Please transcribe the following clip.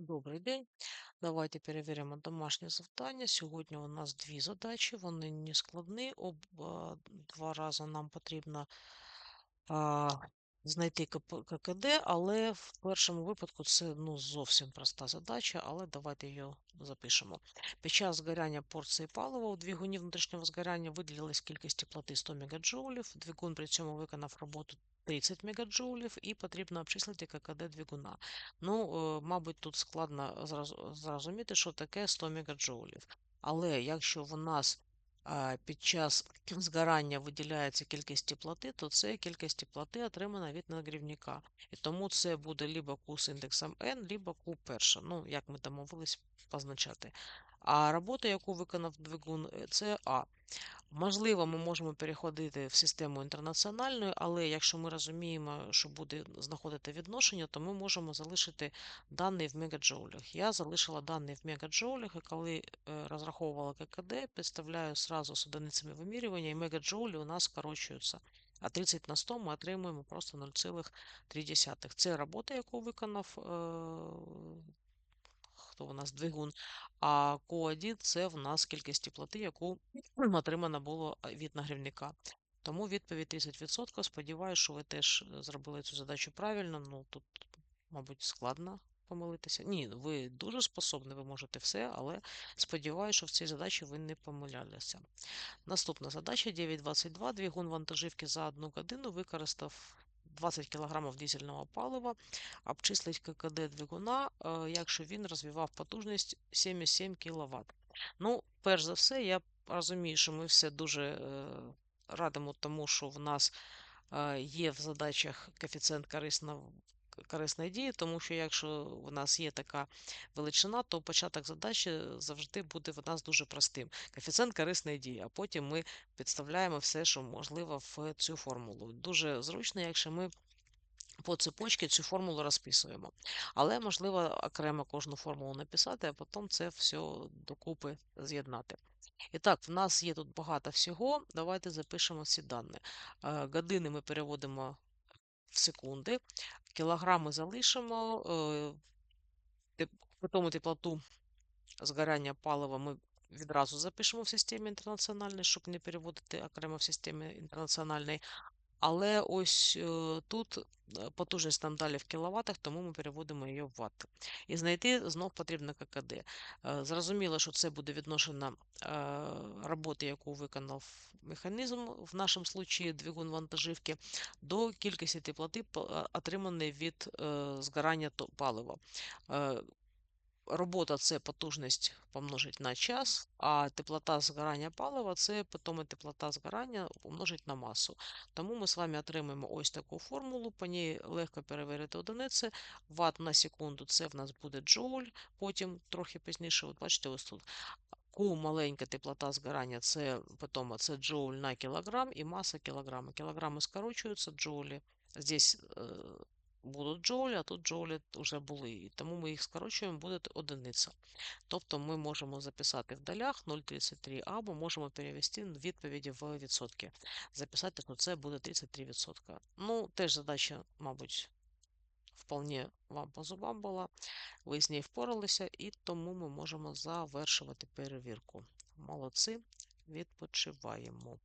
Добрий день. Давайте перевіримо домашнє завдання. Сьогодні у нас дві задачі, вони не складні. Об, два рази нам потрібно а, знайти ККД, але в першому випадку це ну, зовсім проста задача, але давайте її запишемо. Під час згоряння порції палива у двигуні внутрішнього згоряння виділилась кількість теплоти 100 МДж, двигун при цьому виконав роботу 30 МДж і потрібно обчислити ККД двигуна. Ну, е, мабуть, тут складно зрозуміти, що таке 100 МДж. Але якщо в нас під час згорання виділяється кількість теплоти, то це кількість теплоти отримана від нагрівника. І тому це буде либо Q з індексом n, либо Q перша. Ну, як ми домовились позначати. А робота, яку виконав двигун, е, це А. Можливо, ми можемо переходити в систему інтернаціональну, але якщо ми розуміємо, що буде знаходити відношення, то ми можемо залишити дані в мегаджоулях. Я залишила дані в мегаджоулях, і коли е, розраховувала ККД, підставляю сразу з одиницями вимірювання, і мегаджоулі у нас скорочуються. А 30 на 100 ми отримуємо просто 0,3. Це робота, яку виконав е, хто у нас двигун. А Q1 це в нас кількість теплоти, яку отримано було від нагрівника. Тому відповідь 30%. Сподіваюся, що ви теж е, зробили цю задачу правильно. Ну тут, мабуть, складно помилитися. Ні, ви дуже способні, ви можете все, але сподіваюся, що в цій задачі ви не помилялися. Наступна задача 9.22. Двигун вантажівки за одну годину використав 20 кг дизельного палива, обчислить ККД двигуна, е, якщо він розвивав потужність 7,7 кВт. Ну, перш за все, я розумію, що ми все дуже е, радимо тому, що в нас е, є в задачах коефіцієнт корисно, корисної дії, тому що якщо в нас є така величина, то початок задачі завжди буде в нас дуже простим. Коефіцієнт корисної дії, а потім ми підставляємо все, що можливо в цю формулу. Дуже зручно, якщо ми по цепочці цю формулу розписуємо. Але можливо окремо кожну формулу написати, а потім це все докупи з'єднати. І так, в нас є тут багато всього. Давайте запишемо всі дані. Е, Години ми переводимо в секунди, кілограми залишимо, е, питому теплоту згорання палива ми відразу запишемо в системі інтернаціональної, щоб не переводити окремо в системі інтернаціональній. Але ось е, тут е, потужність нам далі в кіловатах, тому ми переводимо її в ватти. І знайти знов потрібно ККД. Е, Зрозуміло, що це буде відношено роботи, яку виконав механізм, в нашому случаї двигун вантажівки, до кількості теплоти, отриманої від згорання палива. Робота це потужність помножить на час, а теплота згорання палива це потім теплота згорання помножить на масу. Тому ми з вами отримаємо ось таку формулу, по ній легко перевірити одиниці. Ватт на секунду це в нас буде джоуль, потім трохи пізніше, от бачите, ось тут. Q маленька теплота згорання це потім це джоуль на кілограм і маса кілограма. Кілограми скорочуються, джоулі. Здесь е, будуть джоулі, а тут джоулі вже були. І тому ми їх скорочуємо, буде одиниця. Тобто ми можемо записати в долях 0,33 або можемо перевести відповіді в відсотки. Записати, що це буде 33%. Ну, теж задача, мабуть, вполне вам по зубам була. Ви з нею впоралися, і тому ми можемо завершувати перевірку. Молодці, відпочиваємо.